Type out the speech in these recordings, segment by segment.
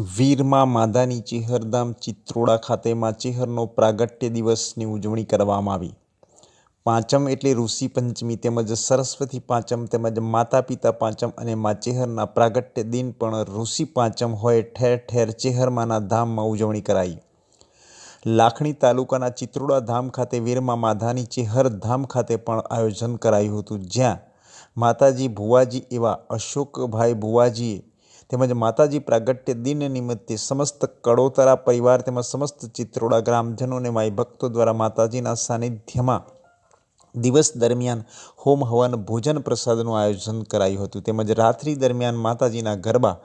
વીરમાં માધાની ચેહરધામ ચિત્રોડા ખાતે માચેહરનો પ્રાગટ્ય દિવસની ઉજવણી કરવામાં આવી. પાંચમ એટલે ઋષિ પંચમી તેમજ સરસ્વતી પાંચમ તેમજ માતા પિતા પાંચમ અને માચેહરના પ્રાગટ્ય દિન પણ ઋષિ પાંચમ હોય ઠેર ઠેર ચેહરમાના ધામમાં ઉજવણી કરાઈ. લાખણી તાલુકાના ચિત્રોડા ધામ ખાતે વીરમાં માધાની ચેહર ધામ ખાતે પણ આયોજન કરાયું હતું જ્યાં માતાજી ભુવાજી એવા અશોકભાઈ ભુવાજીએ તેમજ માતાજી પ્રાગટ્ય દિન નિમિત્તે સમસ્ત કડોતરા પરિવાર તેમજ સમસ્ત ચિત્રોડા ગ્રામજનોને માય ભક્તો દ્વારા માતાજીના સાનિધ્યમાં દિવસ દરમિયાન હોમ હવન ભોજન પ્રસાદનું આયોજન કરાયું હતું. તેમજ રાત્રિ દરમિયાન માતાજીના ગરબા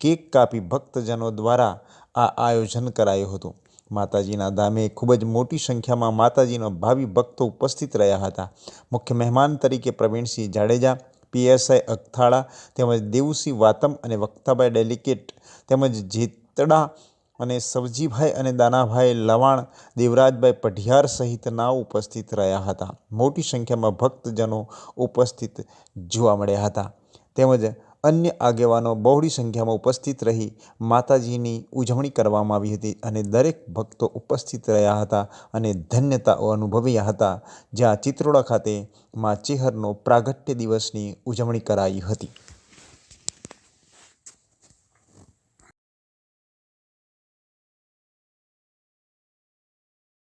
કેક કાપી ભક્તજનો દ્વારા આ આયોજન કરાયું હતું. માતાજીના ધામે ખૂબ જ મોટી સંખ્યામાં માતાજીનો ભાવિ ભક્તો ઉપસ્થિત રહ્યા હતા. મુખ્ય મહેમાન તરીકે પ્રવીણસિંહ જાડેજા પીએસઆઈ અગથાળા તેમજ દેવુસિંહ વાતમ અને વક્તાભાઈ ડેલિકેટ તેમજ જેતડા અને સવજીભાઈ અને દાનાભાઈ લવાણ, દેવરાજભાઈ પઢિયાર સહિતના ઉપસ્થિત રહ્યા હતા. મોટી સંખ્યામાં ભક્તજનો ઉપસ્થિત જોવા મળ્યા હતા. તેમજ અન્ય આગેવાનો બહોળી સંખ્યામાં ઉપસ્થિત રહી માતાજીની ઉજવણી કરવામાં આવી હતી અને દરેક ભક્તો ઉપસ્થિત રહ્યા હતા અને ધન્યતાઓ અનુભવ્યા હતા. જ્યાં ચિત્રોડા ખાતે મા ચેહરનો પ્રાગટ્ય દિવસની ઉજવણી કરાઈ હતી.